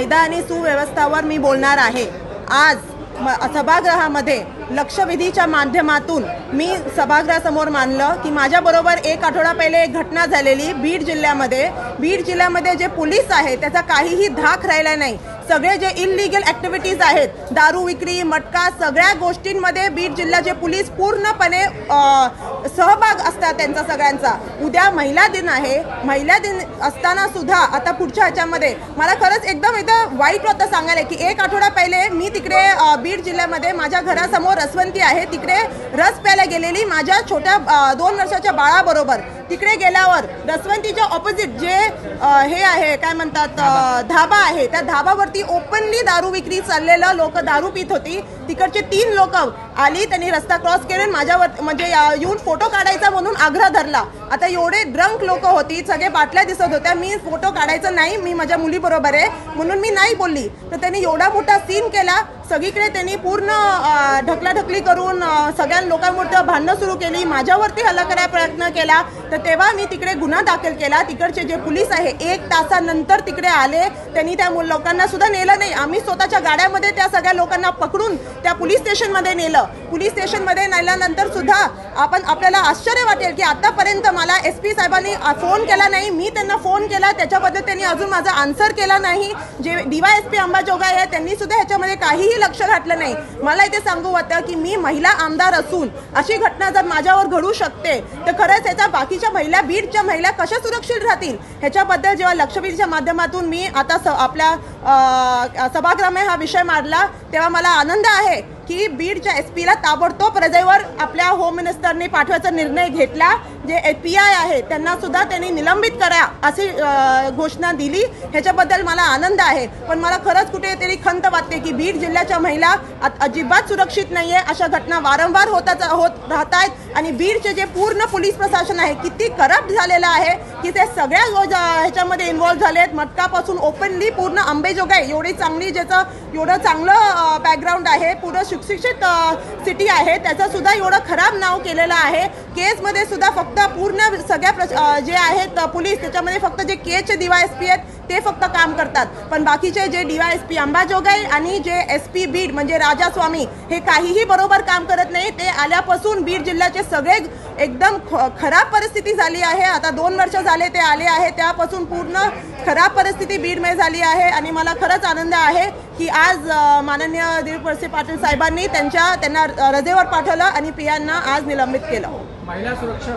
कायदा आणि सुव्यवस्थावर मी बोलणार आहे. आज म- सभागृहामध्ये लक्षवेधीच्या माध्यमातून मी सभागृहासमोर मानलं की माझ्याबरोबर एक आठवडा पहिले एक घटना झालेली बीड जिल्ह्यामध्ये. बीड जिल्ह्यामध्ये जे पोलीस आहे त्याचा काहीही धाक राहिला नाही. सगळे जे इलिगल ॲक्टिव्हिटीज आहेत दारू विक्री मटका सगळ्या गोष्टींमध्ये बीड जिल्ह्याचे पोलीस पूर्णपणे सहभाग असतात त्यांचा सगळ्यांचा. उद्या महिला दिन आहे. महिला दिन असताना सुद्धा आता पुढच्या ह्याच्यामध्ये मला खरंच एकदम एकदम वाईट होतं सांगायला की एक आठवडा पहिले मी तिकडे बीड जिल्ह्यामध्ये माझ्या घरासमोर रसवंती आहे. तिकडे रस प्यायला गेलेली माझ्या छोट्या दोन वर्षाच्या बाळाबरोबर. तिकडे गेल्यावर रसवंतीच्या ऑपोजिट जे अ, हे आहे काय म्हणतात अ, धाबा. आहे त्या धाबावरती ओपनली दारू विक्री चाललेलं लोक दारू पित होती. तिकडचे तीन लोक आली त्यांनी रस्ता क्रॉस केले माझ्यावर म्हणजे अ, येऊन फोटो काढायचा म्हणून आग्रह धरला. आता एवढे ड्रंक लोक होती सगळे बाटल्या दिसत होत्या मी फोटो काढायचा नाही मी माझ्या मुलीबरोबर आहे म्हणून मी नाही बोलली. तर त्यांनी एवढा मोठा सीन केला सगळीकडे त्यांनी पूर्ण ढकलाढकली करून सगळ्या लोकांवरती भांडणं सुरू केली. माझ्यावरती हल्ला करायला प्रयत्न केला. तर तेव्हा मी तिकडे गुन्हा दाखल केला. तिकडचे जे पोलीस आहे एक तासानंतर तिकडे आले. त्यांनी त्या मु- लोकांना सुद्धा नेलं नाही. आम्ही स्वतःच्या गाड्यामध्ये त्या सगळ्या लोकांना पकडून त्या पोलीस स्टेशनमध्ये नेलं. पोलीस स्टेशनमध्ये नेल्यानंतर सुद्धा आपण आपल्याला आश्चर्य वाटेल की आतापर्यंत मला एस पी साहेबांनी फोन केला नाही. मी त्यांना फोन केला. त्याच्याबद्दल त्यांनी अजून माझा आन्सर केला नाही. जे डीवाय एस पी अंबाजोगाई आहे त्यांनी सुद्धा ह्याच्यामध्ये काहीही लक्ष घातलं नाही. मला इथे सांगू होतं की मी महिला आमदार असून अशी घटना जर माझ्यावर घडू शकते तर खरंच याचा बाकीच्या महिला बीडच्या महिला कशा सुरक्षित राहतील? ह्याच्याबद्दल जेव्हा लक्षवेधीच्या माध्यमातून मी आता स आपल्या सभागृहामध्ये हा विषय मांडला तेव्हा मला आनंद आहे की बीडच्या एस पीला ताबडतोब रजेवर आपल्या होम मिनिस्टरने पाठवायचा निर्णय घेतला जे पी आय आहे त्यांना सुद्धा त्यांनी निलंबित करा अशी घोषणा दिली. ह्याच्याबद्दल मला आनंद आहे. पण मला खरंच कुठेतरी खंत वाटते की बीड जिल्ह्याच्या महिला अजिबात सुरक्षित नाही आहे अशा घटना वारंवार होताच होत राहत आहेत आणि बीडचे जे पूर्ण पोलीस प्रशासन आहे किती करप्ट झालेलं आहे की ते सगळ्या गोज- ह्याच्यामध्ये इन्व्हॉल्व्ह झाले आहेत मटकापासून ओपनली पूर्ण अंबेजोगाई एवढी चांगली ज्याचं एवढं चांगलं बॅकग्राऊंड आहे पूर्ण सुशिक्षित सिटी आहे. त्याचं सुद्धा एवढं खराब नाव केलेलं आहे. केसमध्ये सुद्धा फक्त पूर्ण सगळ्या प्रश- जे आहेत पोलीस त्याच्यामध्ये फक्त जे केचे डीवाय एस पी आहेत ते फक्त काम करतात. पण बाकीचे जे डीवाय एस पी अंबाजोगाई आणि जे एस पी बीड म्हणजे राजास्वामी हे काहीही बरोबर काम करत नाही. ते आल्यापासून बीड जिल्ह्याचे सगळे एकदम ख- खराब परिस्थिती झाली आहे. आता दोन वर्ष झाले ते आले आहे. त्यापासून पूर्ण खराब परिस्थिती बीडमध्ये झाली आहे. आणि मला खरंच आनंद आहे की आज माननीय दिलीप वळसे पाटील साहेबांनी त्यांच्या त्यांना रजेवर पाठवलं आणि पियांना आज निलंबित केलं. महिला सुरक्षा